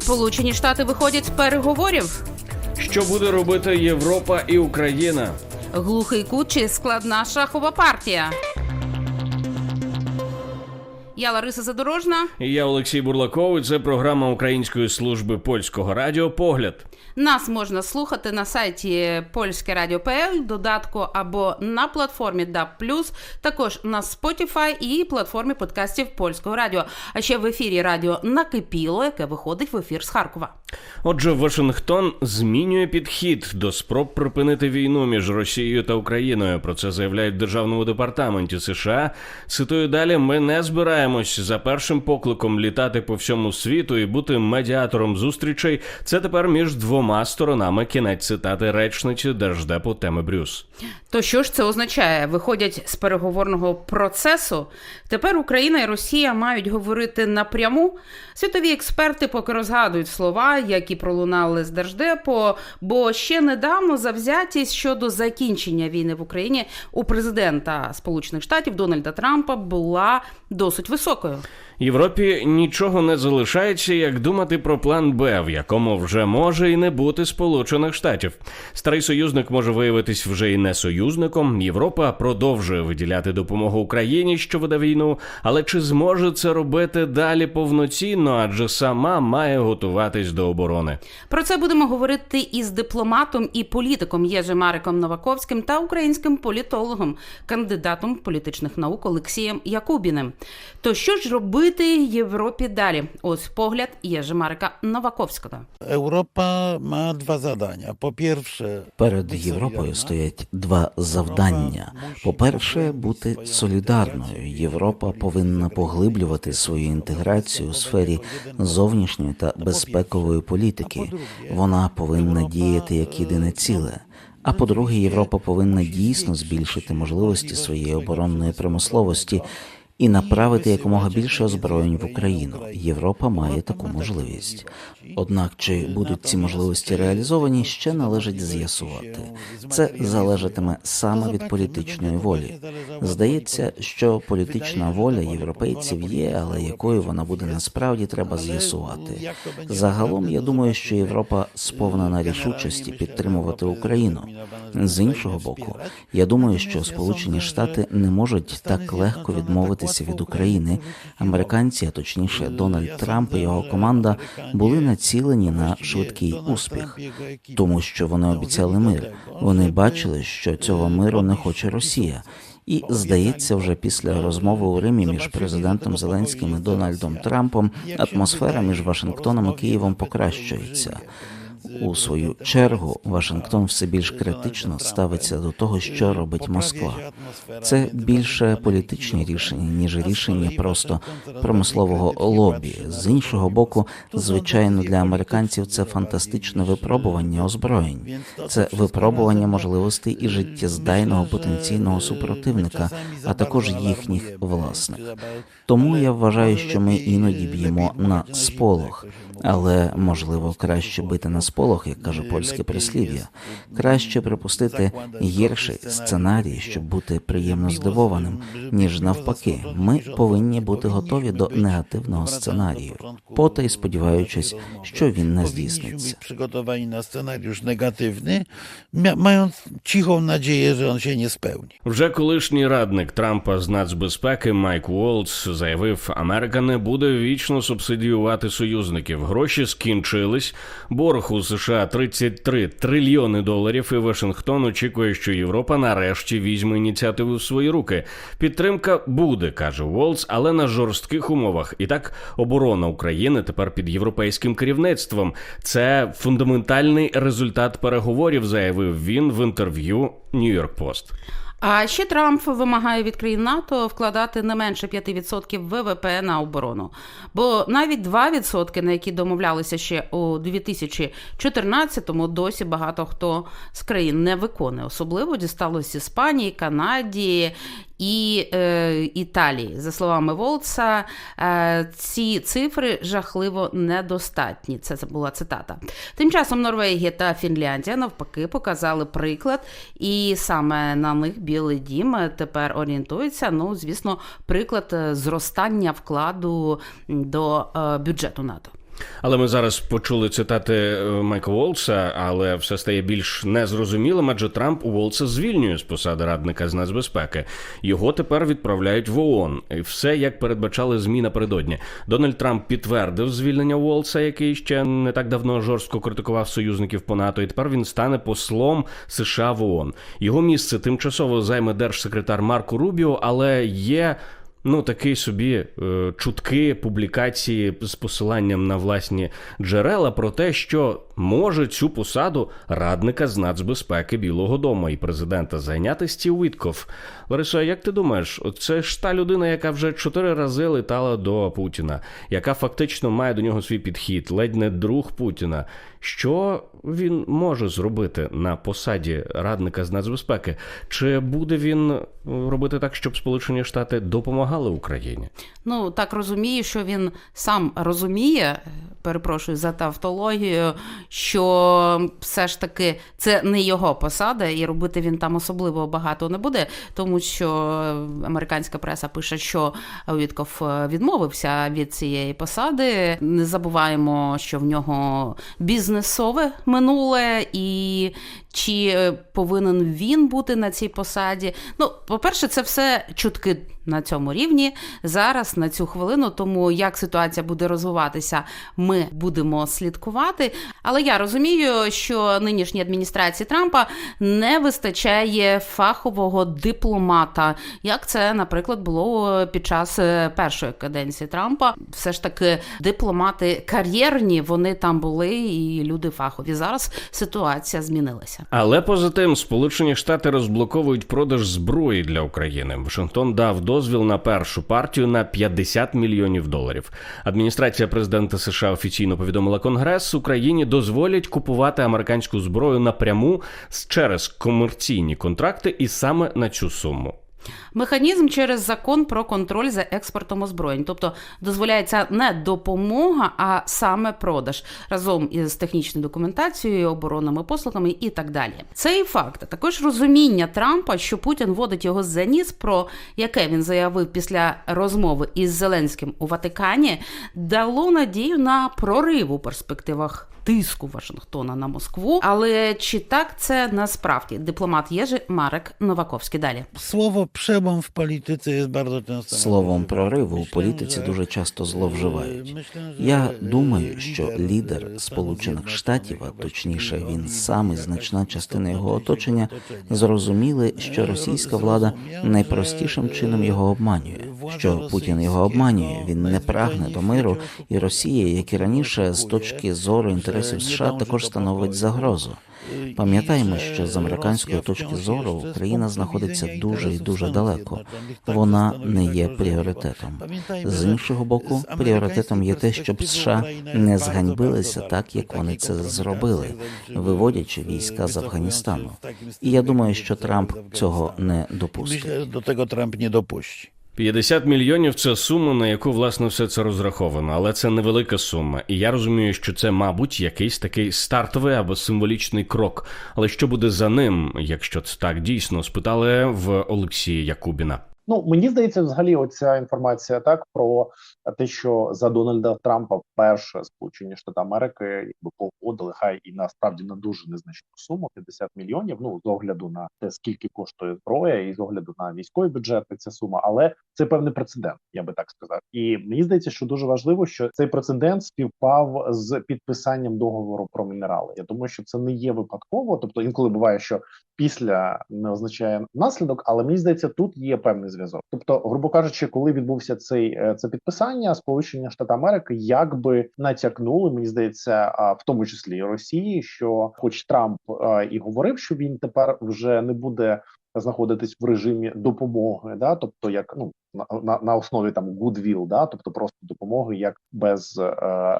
Сполучені Штати виходять з переговорів. Що буде робити Європа і Україна? Глухий кут чи складна шахова партія. Я Лариса Задорожна. І Я Олексій Бурлаков. і Це програма Української служби польського радіо Погляд. Нас можна слухати на сайті Польське Радіо ПЛ, додатку або на платформі DAB+, також на Spotify і платформі подкастів Польського радіо. А ще в ефірі радіо Накипіло, яке виходить в ефір з Харкова. Отже, Вашингтон змінює підхід до спроб припинити війну між Росією та Україною. Про це заявляють в державному департаменті США. Цитую далі: ми не збираємось за першим покликом літати по всьому світу і бути медіатором зустрічей. Це тепер між двома сторонами. Кінець цитати речниці держдепу Теми Брюс. То що ж це означає? Виходять з переговорного процесу. Тепер Україна і Росія мають говорити напряму. Світові експерти поки розгадують слова, які пролунали з Держдепу, бо ще недавно завзятість щодо закінчення війни в Україні у президента Сполучених Штатів Дональда Трампа була досить високою. Європі нічого не залишається, як думати про план Б, в якому вже може і не бути Сполучених Штатів. Старий союзник може виявитись вже і не союзником. Європа продовжує виділяти допомогу Україні, що веде війну, але чи зможе це робити далі повноцінно? Адже сама має готуватись до оборони. Про це будемо говорити із дипломатом і політиком Єжи Мариком Новаковським та українським політологом, кандидатом політичних наук Олексієм Якубіним. То що ж робити Європі далі? Ось погляд Єжи Марика Новаковського. Europa ma dwa zadania. Po pierwsze, Перед Європою стоять два завдання. По-перше, бути солідарною. Європа повинна поглиблювати свою інтеграцію у сфері зовнішньої та безпекової політики. Вона повинна діяти як єдине ціле. А по-друге, Європа повинна дійсно збільшити можливості своєї оборонної промисловості і направити якомога більше озброєнь в Україну. Європа має таку можливість. Однак, чи будуть ці можливості реалізовані, ще належить з'ясувати. Це залежатиме саме від політичної волі. Здається, що політична воля європейців є, але якою вона буде насправді треба з'ясувати. Загалом, я думаю, що Європа сповнена рішучості підтримувати Україну. З іншого боку, я думаю, що Сполучені Штати не можуть так легко відмовитися від України. Американці, а точніше Дональд Трамп і його команда, були націлені на швидкий успіх, тому що вони обіцяли мир. Вони бачили, що цього миру не хоче Росія. І здається, вже після розмови у Римі між президентом Зеленським і Дональдом Трампом атмосфера між Вашингтоном і Києвом покращується. У свою чергу Вашингтон все більш критично ставиться до того, що робить Москва. Це більше політичні рішення, ніж рішення просто промислового лобі. З іншого боку, звичайно, для американців це фантастичне випробування озброєнь. Це випробування можливостей і життєздайного потенційного супротивника, а також їхніх власних. Тому я вважаю, що ми іноді б'ємо на сполох, але можливо краще бити на сполох, як каже польське прислів'я. Краще припустити гірший сценарій, щоб бути приємно здивованим, ніж навпаки. Ми повинні бути готові до негативного сценарію, потай сподіваючись, що він не здійсниться. na scenariusz negatywny, mia- mając cichą nadzieję, że on się nie spełni. Вже колишній радник Трампа з нацбезпеки Майк Уолтс заявив, Америка не буде вічно субсидіювати союзників. Гроші скінчились. Борг у США 33 трильйони доларів. І Вашингтон очікує, що Європа нарешті візьме ініціативу в свої руки. Підтримка буде, каже Уолтс, але на жорстких умовах. І так, оборона України тепер під європейським керівництвом. Це фундаментальний результат переговорів, заявив він в інтерв'ю Нью-Йорк Пост. А ще Трамп вимагає від країн НАТО вкладати не менше 5% ВВП на оборону. Бо навіть 2%, на які домовлялися ще у 2014-му, досі багато хто з країн не виконує. Особливо дісталось Іспанії, Канаді і е, Італії. За словами Волца, е, ці цифри жахливо недостатні. Це, була цитата. Тим часом Норвегія та Фінляндія навпаки показали приклад, і саме на них Білий Дім тепер орієнтується. Ну, звісно, приклад е, зростання вкладу до е, бюджету НАТО. Але ми зараз почули цитати е, Майка Волца, але все стає більш незрозумілим, адже Трамп Волца звільнює з посади радника з нацбезпеки. Його тепер відправляють в ООН. І все як передбачали змі напередодні. Дональд Трамп підтвердив звільнення Волца, який ще не так давно жорстко критикував союзників по НАТО. І тепер він стане послом США в ООН. Його місце тимчасово займе держсекретар Марко Рубіо, але є. Ну, такий собі е, чутки, публікації з посиланням на власні джерела про те, що може цю посаду радника з нацбезпеки Білого Дому і президента зайняти Стів Вітков. Лариса, як ти думаєш, це ж та людина, яка вже чотири рази летала до Путіна, яка фактично має до нього свій підхід, ледь не друг Путіна. Що він може зробити на посаді радника з нацбезпеки? Чи буде він е, робити так, щоб Сполучені Штати допомагали Україні? Ну так розумію, що він сам розуміє, перепрошую за тавтологію, що все ж таки це не його посада, і робити він там особливо багато не буде, тому що американська преса пише, що Вітков відмовився від цієї посади. Не забуваємо, що в нього бізнесове минуле і. Чи повинен він бути на цій посаді? Ну, по-перше, це все чутки на цьому рівні зараз, на цю хвилину. Тому як ситуація буде розвиватися, ми будемо слідкувати. Але я розумію, що нинішній адміністрації Трампа не вистачає фахового дипломата, як це, наприклад, було під час е, першої каденції Трампа. Все ж таки, дипломати кар'єрні, вони там були, і люди фахові. Зараз ситуація змінилася. Але поза тим, Сполучені Штати розблоковують продаж зброї для України. Вашингтон дав дозвіл на першу партію на 50 мільйонів доларів. Адміністрація президента США офіційно повідомила Конгрес, Україні дозволять купувати американську зброю напряму через комерційні контракти, і саме на цю суму. Механізм через закон про контроль за експортом озброєнь, тобто дозволяється не допомога, а саме продаж разом із технічною документацією, оборонними послугами і так далі. Цей факт також розуміння Трампа, що Путін водить його за ніс, про яке він заявив після розмови із Зеленським у Ватикані, дало надію на прорив у перспективах. Тиску Вашингтона на Москву, але чи так це насправді дипломат Єжи Марек Новаковський далі? Słowo przełom w polityce jest bardzo często. Словом прориву у політиці дуже часто зловживають. Я думаю, що лідер Сполучених Штатів, а точніше він сам і значна частина його оточення, зрозуміли, що російська влада найпростішим чином його обманює. Що Путін його обманює, він не прагне до миру, і Росія, як і раніше, з точки зору інтересів США, також становить загрозу. Пам'ятаємо, що з американської точки зору Україна знаходиться дуже і дуже далеко. Вона не є пріоритетом. З іншого боку, пріоритетом є те, щоб США не зганьбилися так, як вони це зробили, виводячи війська з Афганістану. І я думаю, що Трамп цього не допустить. Do tego Trump nie dopuści. 50 мільйонів це сума, на яку власне все це розраховано, але це невелика сума. І я розумію, що це, мабуть, якийсь такий стартовий або символічний крок. Але що буде за ним, якщо це так дійсно, спитали в Олексія Якубіна. Ну мені здається, взагалі, оця інформація так про те, що за Дональда Трампа вперше Сполучені Штати Америки якби погодили, хай і насправді на дуже незначну суму 50 мільйонів. Ну з огляду на те, скільки коштує зброя, і з огляду на військовий бюджет ця сума, але це певний прецедент, я би так сказав. І мені здається, що дуже важливо, що цей прецедент співпав з підписанням договору про мінерали. Я думаю, що це не є випадково. Тобто інколи буває, що після не означає наслідок, але мені здається, тут є певний зв'язок. Тобто, грубо кажучи, коли відбувся цей е, це підписання, Сполучені Штати Америки якби натякнули, мені здається, в тому числі і Росії, що, хоч Трамп і говорив, що він тепер вже не буде. Знаходитись в режимі допомоги, да, тобто як ну на, на, на основі там goodwill, да, тобто просто допомоги, як без, е,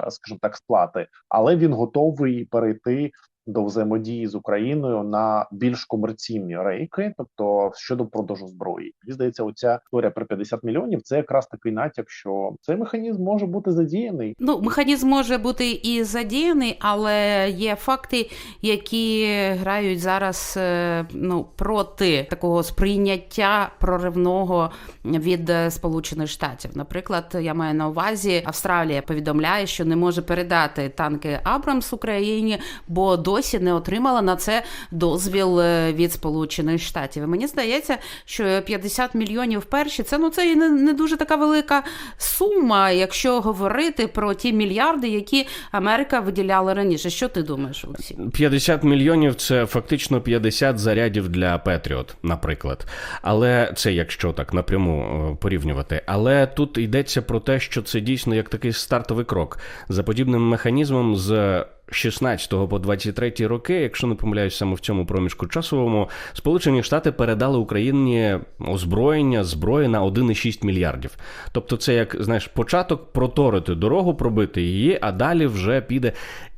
скажімо так, сплати, але він готовий перейти до взаємодії з Україною на більш комерційні рейки, тобто щодо продажу зброї. Мені здається, оця історія про 50 мільйонів це якраз такий натяк, що цей механізм може бути задіяний. Ну, механізм може бути і задіяний, але є факти, які грають зараз е, ну, проти такого сприйняття проривного від е, Сполучених Штатів. Наприклад, я маю на увазі, Австралія повідомляє, що не може передати танки Абрамс Україні, бо досі не отримала на це дозвіл е, від Сполучених Штатів. Мені здається, що 50 мільйонів перші це ну це і не, не дуже така велика сума, якщо говорити про ті мільярди, які Америка виділяла раніше. Що ти думаєш, Олексій? 50 мільйонів це фактично 50 зарядів для Петріот, наприклад. Але це якщо так напряму е, порівнювати. Але тут йдеться про те, що це дійсно як такий стартовий крок за подібним механізмом з. 16 по 23 роки, якщо не помиляюсь саме в цьому проміжку часовому, Сполучені Штати передали Україні озброєння зброї на 1,6 мільярдів. Тобто, це як знаєш, початок проторити дорогу, пробити її, а далі вже піде.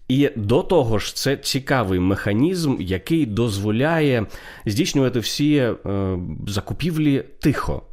І до того ж, це цікавий механізм, який дозволяє здійснювати всі е, закупівлі тихо.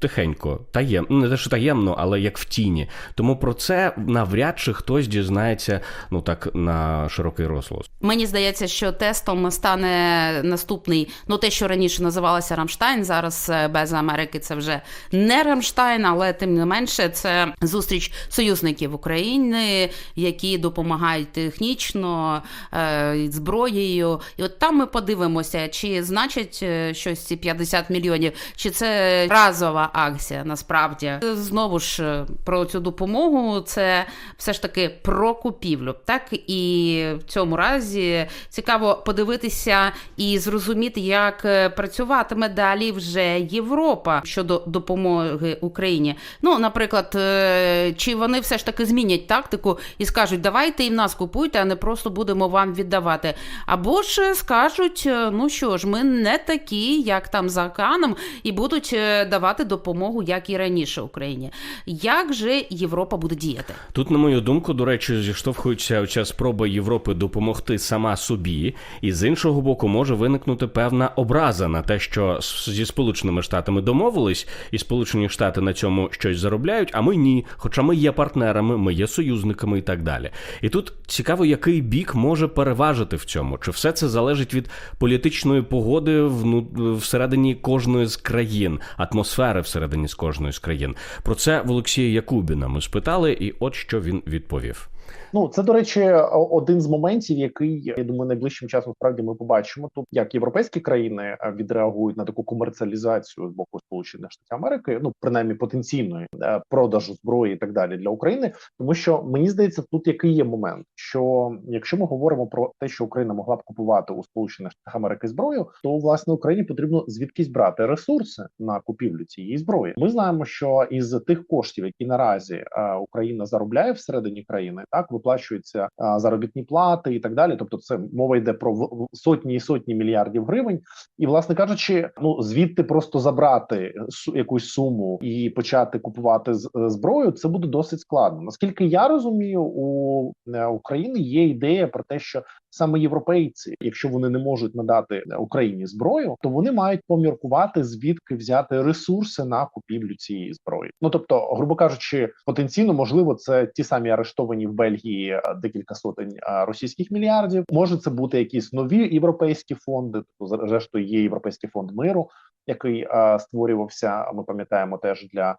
Тихенько, таємно, не те, що таємно, але як в тіні. Тому про це навряд чи хтось дізнається ну так на широкий розголос. Мені здається, що тестом стане наступний, ну те, що раніше називалося Рамштайн. Зараз е, без Америки це вже не Рамштайн, але тим не менше це зустріч союзників України, які допомагають технічно е, зброєю. І от там ми подивимося, чи значить е, щось ці 50 мільйонів, чи це разова акція. Насправді знову ж е, про цю допомогу. Це все ж таки про купівлю. Так і в цьому разі цікаво подивитися і зрозуміти, як е, працюватиме далі вже Європа щодо допомоги Україні. Ну, наприклад, е, чи вони все ж таки змінять тактику і скажуть, давайте і в нас купуйте, а не просто будемо вам віддавати. Або ж скажуть, ну що ж, ми не такі, як там за океаном, і будуть давати допомогу, як і раніше Україні. Як же Європа буде діяти? Тут, на мою думку, до речі, зіштовхується ця спроба Європи допомогти сама собі, і з іншого боку, може виникнути певна образа на те, що зі Сполученими Штатами домовились, і Сполучені Штати на цьому щось заробляють, а ми ні. Хоча ми є партнерами, ми є союзниками і так далі. І тут цікаво, який бік може переважити в цьому, чи все це залежить від політичної погоди вну... всередині кожної з країн, атмосфери всередині з кожної з країн. Про це в Олексія Якубіна ми спитали, і от що він відповів. Ну це до речі, один з моментів, який я думаю, найближчим часом справді ми побачимо. Тут як європейські країни е, відреагують на таку комерціалізацію з боку Сполучених Штатів Америки, ну принаймні потенційної е, продажу зброї і так далі для України, тому що мені здається, тут який є момент, що якщо ми говоримо про те, що Україна могла б купувати у Сполучених Штатах Америки зброю, то власне Україні потрібно звідкись брати ресурси на купівлю цієї зброї. Ми знаємо, що із тих коштів, які наразі е, Україна заробляє всередині країни, так виплачуються заробітні плати і так далі. Тобто, це мова йде про сотні і сотні мільярдів гривень. І, власне кажучи, ну звідти просто забрати якусь суму і почати купувати е, зброю, це буде досить складно. Наскільки я розумію, у е, України є ідея про те, що саме європейці, якщо вони не можуть надати Україні зброю, то вони мають поміркувати звідки взяти ресурси на купівлю цієї зброї. Ну тобто, грубо кажучи, потенційно можливо, це ті самі арештовані в Бельгії е, декілька сотень е, російських мільярдів. Може це бути якісь нові європейські фонди. Тобто, зрештою, є європейський фонд миру, який е, створювався. Ми пам'ятаємо теж для.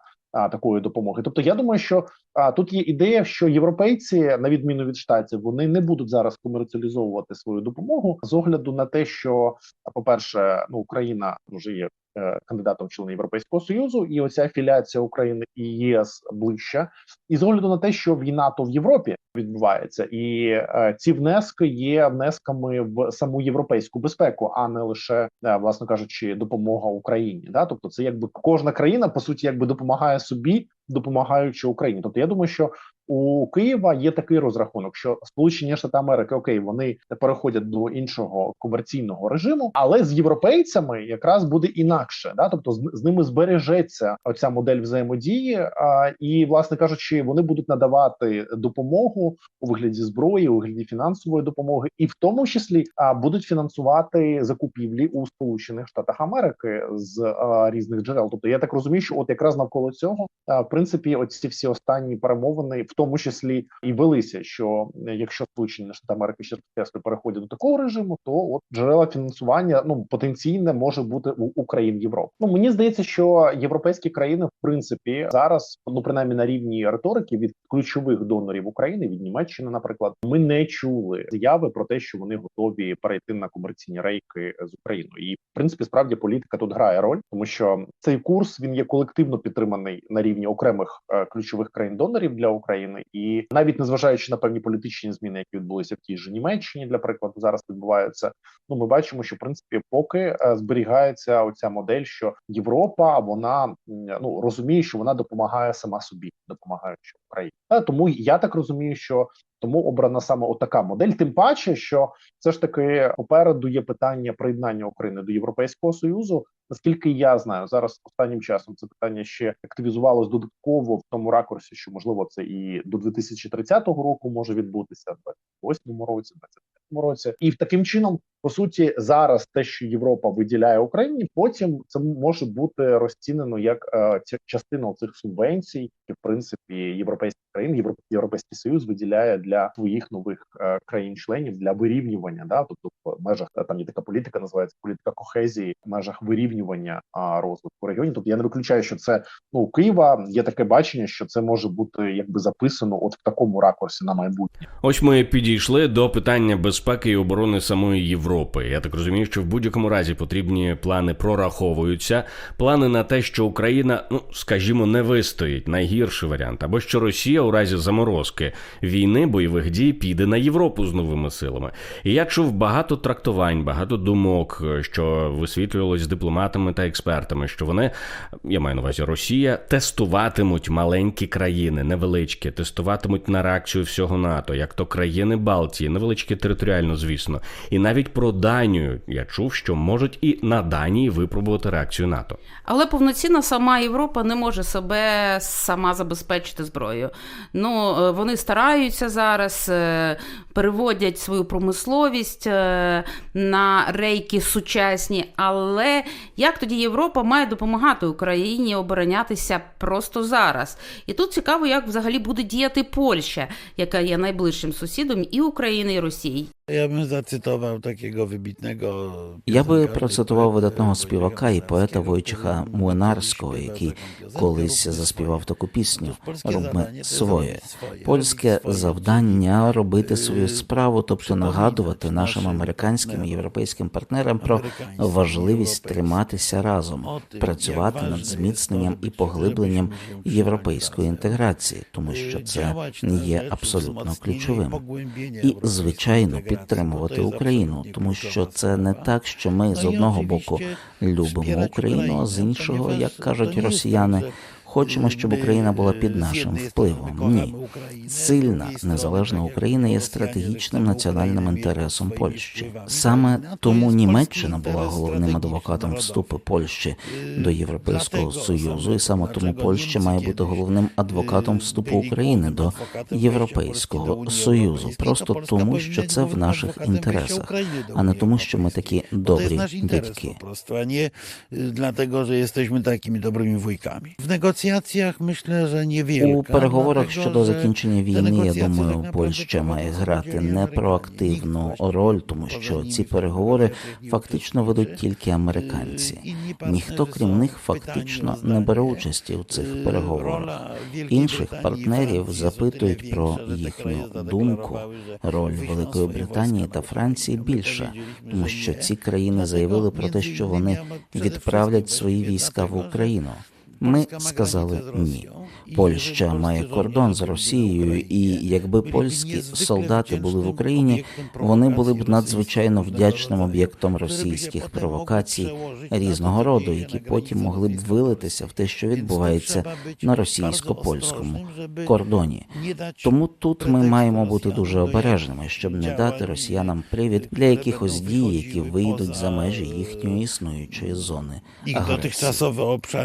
Такої допомоги, тобто я думаю, що а, тут є ідея, що європейці, на відміну від штатів, вони не будуть зараз комерціалізовувати свою допомогу з огляду на те, що по перше, ну Україна вже є кандидатом в члени Європейського союзу, і оця афіляція України і ЄС ближча, і з огляду на те, що війна то в Європі відбувається, і е, ці внески є внесками в саму європейську безпеку, а не лише е, власне кажучи, допомога Україні. Да, тобто, це якби кожна країна по суті якби допомагає собі, допомагаючи Україні. Тобто, я думаю, що у Києва є такий розрахунок, що Сполучені Штати Америки окей, вони переходять до іншого комерційного режиму, але з європейцями якраз буде інакше, да, тобто з, з ними збережеться оця модель взаємодії, а, і власне кажучи, вони будуть надавати допомогу у вигляді зброї, у вигляді фінансової допомоги, і в тому числі а, будуть фінансувати закупівлі у Сполучених Штатах Америки з а, різних джерел. Тобто я так розумію, що от якраз навколо цього, а, в принципі, оці всі останні перемовини, в тому числі і велися, що е, якщо Сполучені Штати Америки ще переходять до такого режиму, то от джерела фінансування ну потенційне може бути у Україн Європи. Ну мені здається, що європейські країни в принципі зараз, ну принаймні на рівні риторики від ключових донорів України від Німеччини, наприклад, ми не чули заяви про те, що вони готові перейти на комерційні рейки з Україною. І в принципі, справді політика тут грає роль, тому що цей курс він є колективно підтриманий на рівні окремих е, ключових країн донорів для України, і навіть незважаючи на певні політичні зміни, які відбулися в тій же Німеччині, для прикладу, зараз відбуваються. Ну, ми бачимо, що в принципі поки е, зберігається оця модель, що Європа вона ну розуміє, що вона допомагає сама собі, допомагаючи Україні. Е, Тому я так розумію, що тому обрана саме отака модель. Тим паче, що все ж таки попереду є питання приєднання України до Європейського союзу. Наскільки я знаю, зараз останнім часом це питання ще активізувалось додатково в тому ракурсі, що можливо це і до 2030 року може відбутися, в 28 році, 25 році, і таким чином, по суті, зараз те, що Європа виділяє Україні, потім це може бути розцінено як е, частина цих субвенцій, які в принципі європейські країни, Європ, Європейський Союз виділяє для своїх нових е, країн-членів для вирівнювання. Да, тобто в межах е, там є така політика, називається політика кохезії, в межах вирівнювання а, розвитку регіонів. Тобто я не виключаю, що це ну у Києва є таке бачення, що це може бути якби записано от в такому ракурсі на майбутнє. Ось ми підійшли до питання безпеки і оборони самої Європи. Я так розумію, що в будь-якому разі потрібні плани прораховуються. Плани на те, що Україна, ну скажімо, не вистоїть найгірший варіант, або що Росія у разі заморозки війни бойових дій піде на Європу з новими силами. І я чув багато трактувань, багато думок, що висвітлювалось з дипломатами та експертами, що вони, я маю на увазі Росія, тестуватимуть маленькі країни, невеличкі, тестуватимуть на реакцію всього НАТО, як то країни Балтії, невеличкі територіально, звісно. І навіть про Данію я чув, що можуть і на Данії випробувати реакцію НАТО. Але повноцінно сама Європа не може себе сама забезпечити зброєю. Ну е, вони стараються зараз, е, переводять свою промисловість е, на рейки сучасні. Але як тоді Європа має допомагати Україні оборонятися просто зараз? І тут цікаво, як взагалі буде діяти Польща, яка є найближчим сусідом і України, і Росії. Ja bym zacytował takiego wybitnego. Я би процитував видатного співака і поета Войчиха który Млинарського, який колись заспівав таку пісню to своє. Польське завдання робити свою справу, тобто нагадувати нашим американським і європейським партнерам про важливість триматися разом, працювати над зміцненням і поглибленням європейської інтеграції, тому що це є абсолютно ключовим. І, звичайно, to підтримувати Україну, тому що це не так, що ми з одного боку любимо Україну, а з іншого, як кажуть росіяни, хочемо, щоб Україна була e, під нашим впливом. Ні, сильна незалежна Україна є стратегічним національним інтересом Польщі. Саме тому Німеччина була головним адвокатом вступу Польщі до Європейського союзу, і саме тому Польща має бути головним адвокатом вступу України до Європейського Союзу, просто тому, що це в наших інтересах, а не тому, що ми такі добрі дядьки. prostu, a nie y, dlatego, że jesteśmy takimi dobrymi wujkami. W negocjacjach myślę, że niewielka. У переговорах щодо закінчення війни, я думаю, Польща має грати не проактивну роль, тому що ці переговори фактично ведуть тільки американці. Ніхто крім них фактично не бере участі у цих Е, переговорах. Інших партнерів запитують про їхню думку. Роль Великої Британії та Франції powiedzieliśmy, тому що ці країни заявили про те, що вони відправлять свої війська в Україну. Ми сказали ні. Польща має кордон з Росією, і якби польські солдати були в Україні, вони були б надзвичайно вдячним об'єктом російських провокацій різного роду, які потім могли б вилитися в те, що відбувається на російсько-польському кордоні. Тому тут ми маємо бути дуже обережними, щоб не дати росіянам привід для якихось дій, які вийдуть за межі їхньої існуючої зони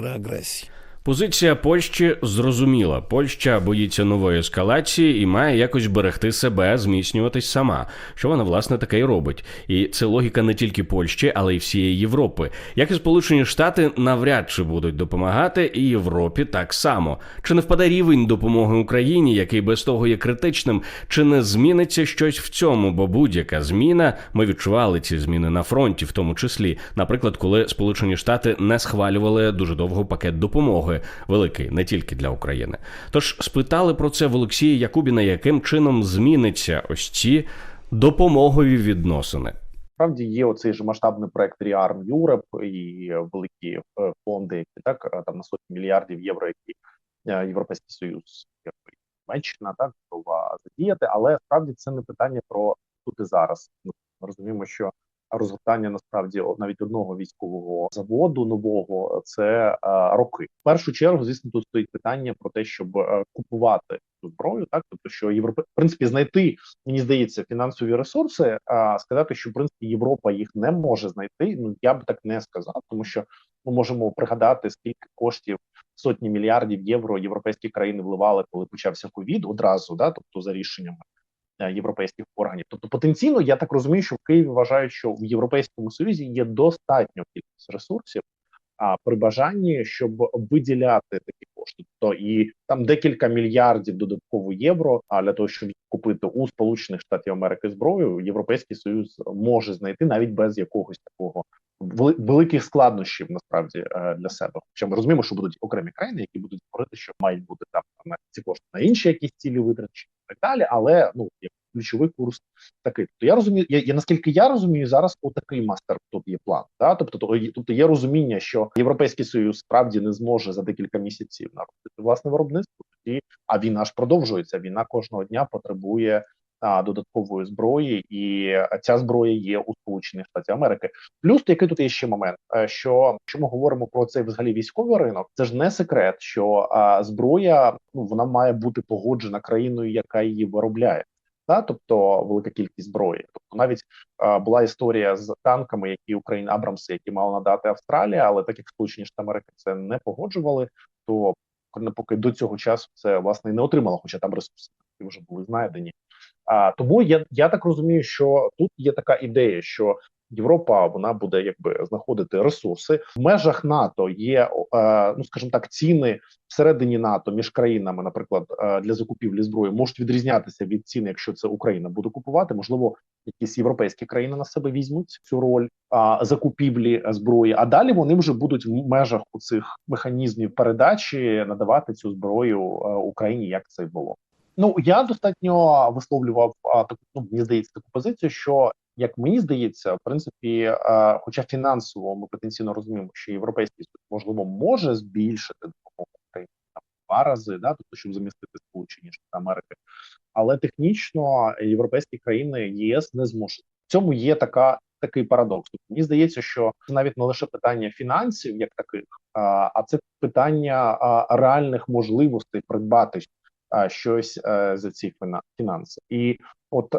агресії. Позиція Польщі зрозуміла. Польща боїться нової ескалації і має якось берегти себе, зміцнюватись сама, що вона власне таке й робить. І це логіка не тільки Польщі, але й всієї Європи. Як і Сполучені Штати навряд чи будуть допомагати, і Європі так само. Чи не впаде рівень допомоги Україні, який без того є критичним, чи не зміниться щось в цьому? Бо будь-яка зміна, ми відчували ці зміни на фронті, в тому числі, наприклад, коли Сполучені Штати не схвалювали дуже довго пакет допомоги, великий не тільки для України. Тож спитали про це в Олексія Якубіна, яким чином зміниться ось ці допомогові відносини. Справді є оцей же масштабний проект Rearm Europe і великі е, фонди, які так е, там на сотні мільярдів євро, які е, Європейський Союз, Німеччина, так готова задіяти. Але справді це не питання про тут і зараз. Ми розуміємо, що розгортання насправді навіть одного військового заводу нового це е, роки. В першу чергу, звісно, тут стоїть питання про те, щоб е, купувати цю зброю, так тобто, що Європа в принципі знайти мені здається, фінансові ресурси. А сказати, що в принципі Європа їх не може знайти. Ну я б так не сказав, тому що ми можемо пригадати, скільки коштів сотні мільярдів євро європейські країни вливали, коли почався ковід одразу, да, тобто за рішеннями е, європейських органів. Тобто, потенційно, я так розумію, що в Києві вважають, що в Європейському Союзі є достатньо кількість ресурсів. А при бажанні, щоб виділяти такі кошти, то і там декілька мільярдів додатково євро. А для того, щоб купити у Сполучених Штатів Америки зброю, Європейський Союз може знайти навіть без якогось такого великих складнощів насправді е, для себе. Хоча ми розуміємо, що будуть окремі країни, які будуть говорити, що мають бути там на ці кошти на інші якісь цілі витрачені і так далі. Але ну як ключовий курс такий. Тобто я розумію, я, я наскільки я розумію, зараз отакий мастер тут є план. Да? Тобто, то, тобто є розуміння, що Європейський Союз справді не зможе за декілька місяців наростити власне виробництво. Тоді а війна ж продовжується. Війна кожного дня потребує а, додаткової зброї, і ця зброя є у Сполучених Штатів Америки. Плюс який тут є ще момент, е, що якщо ми говоримо про цей взагалі військовий ринок, це ж не секрет, що а, зброя ну вона має бути погоджена країною, яка її виробляє. Та, тобто велика кількість зброї. Тобто навіть е, була історія з танками, які Україна Абрамси, які мала надати Австралія, але так як Сполучені Штати Америки це не погоджували, то поки до цього часу це власне не отримало, хоча там ресурси вже були знайдені. А тому я, я так розумію, що тут є така ідея, що Європа вона буде якби знаходити ресурси в межах НАТО. Є е, ну скажімо так, ціни всередині НАТО між країнами, наприклад, е, для закупівлі зброї можуть відрізнятися від цін, якщо це Україна буде купувати. Можливо, якісь європейські країни на себе візьмуть цю роль а, закупівлі зброї. А далі вони вже будуть в межах у цих механізмів передачі надавати цю зброю е, Україні, як це й було. Ну я достатньо висловлював таку ну, мені здається таку позицію, що як мені здається, в принципі, хоча фінансово ми потенційно розуміємо, що європейський Союз, можливо може збільшити допомогу Україні два рази, да, тобто щоб замістити Сполучені Штати Америки, але технічно європейські країни ЄС не зможуть. В цьому є така такий парадокс. Тобто, мені здається, що це навіть не лише питання фінансів, як таких, а, це питання реальних можливостей придбати щось а, за ці фіна- фінанси. І от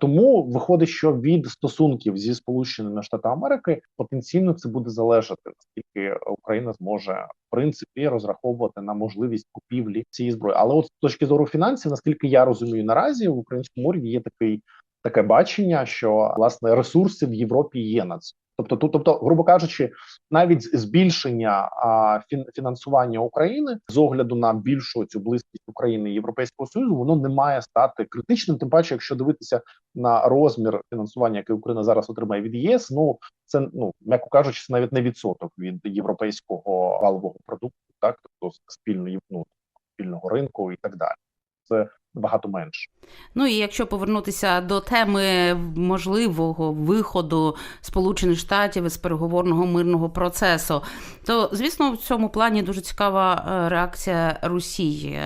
тому виходить, що від стосунків зі Сполученими Штатами Америки потенційно це буде залежати, наскільки Україна зможе в принципі розраховувати на можливість купівлі цієї зброї. Але от з точки зору фінансів, наскільки я розумію, наразі в українському уряді є такий таке бачення, що власне ресурси в Європі є на це. Тобто, тут, тобто, грубо кажучи, навіть збільшення а, фін, фінансування України з огляду на більшу цю близькість України і Європейського союзу, воно не має стати критичним. Тим паче, якщо дивитися на розмір фінансування, яке Україна зараз отримає від ЄС, ну це ну м'яко кажучи, це навіть не відсоток від європейського валового продукту, так тобто спільної ну, спільного ринку і так далі. Це набагато менше. Ну і якщо повернутися до теми можливого виходу Сполучених Штатів із переговорного мирного процесу, то звісно в цьому плані дуже цікава е, реакція Росії.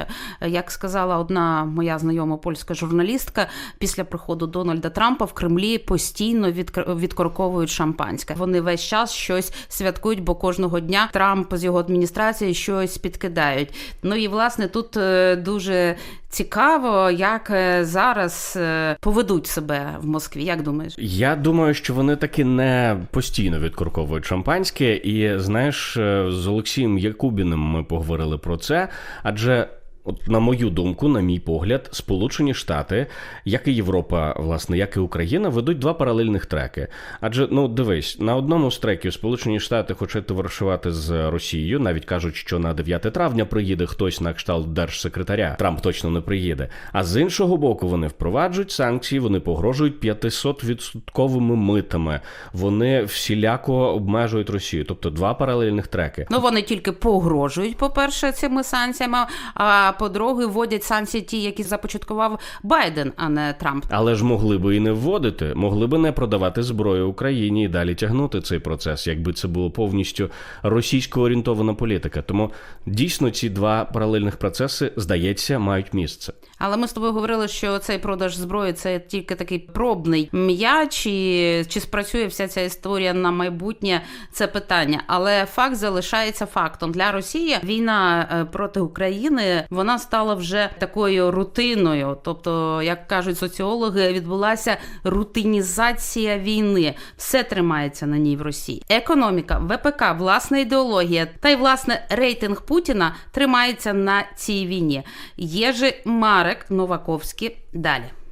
Як сказала одна моя знайома польська журналістка, після приходу Дональда Трампа в Кремлі постійно відкорковують шампанське. Вони весь час щось святкують, бо кожного дня Трамп з його адміністрації щось підкидають. Ну і власне тут е, дуже цікаво, як е, зараз е, поведуть себе в Москві. Як думаєш? Я думаю, що вони таки не постійно відкорковують шампанське, і знаєш, е, з Олексієм Якубіним ми поговорили про це, адже. От на мою думку, на мій погляд, Сполучені Штати, як і Європа, власне, як і Україна, ведуть два паралельних треки. Адже ну дивись, на одному з треків Сполучені Штати хочуть товаришувати з Росією, навіть кажуть, що на 9 травня приїде хтось на кшталт держсекретаря. Трамп точно не приїде. А з іншого боку, вони впроваджують санкції, вони погрожують 500 відсотковими митами. Вони всіляко обмежують Росію. Тобто два паралельних треки. Ну вони тільки погрожують, по-перше, цими санкціями, а по-друге, вводять санкції ті, які започаткував Байден, а не Трамп. Але ж могли би і не вводити, могли би не продавати зброю Україні і далі тягнути цей процес, якби це було повністю російсько орієнтована політика. Тому дійсно ці два паралельних процеси, здається, мають місце. Але ми з тобою говорили, що цей продаж зброї це тільки такий пробний м'яч, і чи спрацює вся ця історія на майбутнє це питання. Але факт залишається фактом для Росії. Війна е, проти України вона стала вже такою рутиною. Тобто, як кажуть соціологи, відбулася рутинізація війни. Все тримається на ній в Росії. Економіка, ВПК, власна ідеологія та й власне рейтинг Путіна тримається на цій війні. Єжи Марек Новаковський далі.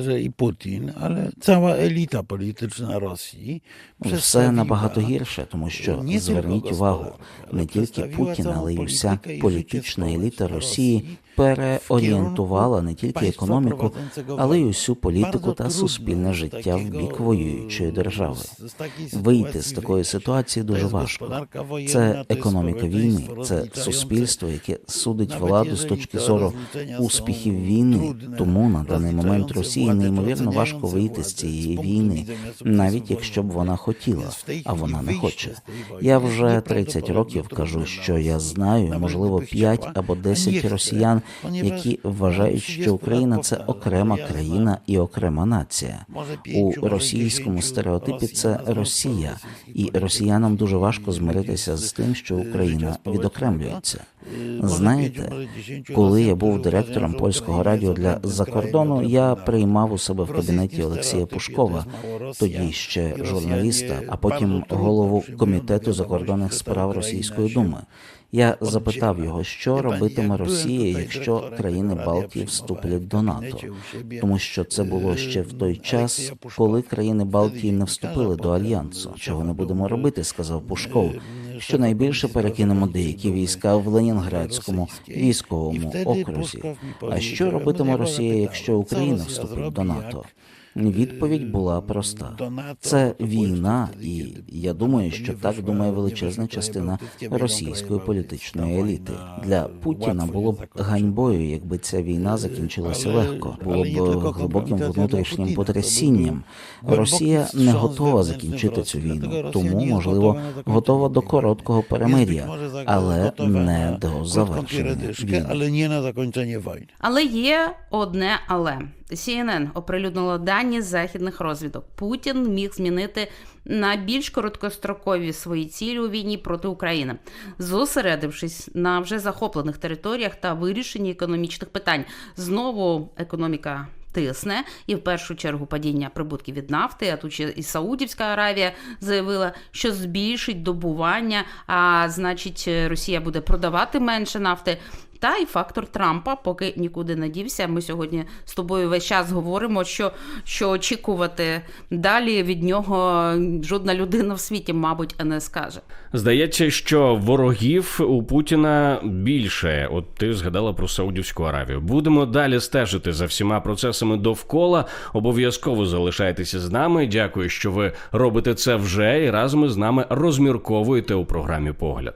Że i Putin, ale cała elita polityczna Rosji Все набагато гірше, тому що зверніть увагу, не тільки Путін, але й уся політична еліта Росії Росії переорієнтувала не тільки економіку, але й усю політику та суспільне життя в бік воюючої держави. Вийти з такої ситуації дуже важко. Це економіка війни, це суспільство, яке судить владу з точки зору успіхів війни. Тому на даний момент Росії неймовірно важко вийти з цієї війни, навіть якщо б вона хотіла, а вона не хоче. Я вже 30 років кажу, що я знаю, можливо, gdyby 5 або a 10 росіян, які вважають, що Україна це окрема країна і окрема нація. У російському стереотипі це Росія, і росіянам дуже важко змиритися з тим, що Україна відокремлюється. Знаєте, може, десятю коли я був директором польського радіо для закордону, я приймав у себе в кабінеті Олексія Пушкова, тоді ще журналіста, а потім голову комітету закордонних справ Російської думи. Я запитав його, що робитиме Росія, якщо країни Балтії вступлять до НАТО, тому що це було ще в той час, коли країни Балтії не вступили до альянсу. Чого не будемо робити, сказав Пушков. е, Що найбільше перекинемо деякі війська в Ленінградському військовому окрузі. А що робитиме Росія, якщо Україна вступить до НАТО? Відповідь була проста: це війна, і я думаю, що так думає величезна частина російської політичної еліти. Для Путіна було б ганьбою, якби ця війна закінчилася легко. Було б глибоким внутрішнім потрясінням. Росія не готова закінчити цю війну, тому можливо готова до короткого перемир'я, але не до завершення війни. Але є одне але CNN оприлюднило дані західних розвідок. Путін міг змінити на більш короткострокові свої цілі у війні проти України, зосередившись на вже захоплених територіях та вирішенні економічних питань. Знову економіка. Тисне і в першу чергу падіння прибутків від нафти. А тут і Саудівська Аравія заявила, що збільшить добування, а значить, Росія буде продавати менше нафти. Та й фактор Трампа, поки нікуди не дівся. Ми сьогодні з тобою весь час говоримо, що, що очікувати далі від нього жодна людина в світі, мабуть, не скаже. Здається, що ворогів у Путіна більше. От ти згадала про Саудівську Аравію. Будемо далі стежити за всіма процесами довкола. Обов'язково залишайтеся з нами. Дякую, що ви робите це вже і разом із нами розмірковуєте у програмі Погляд.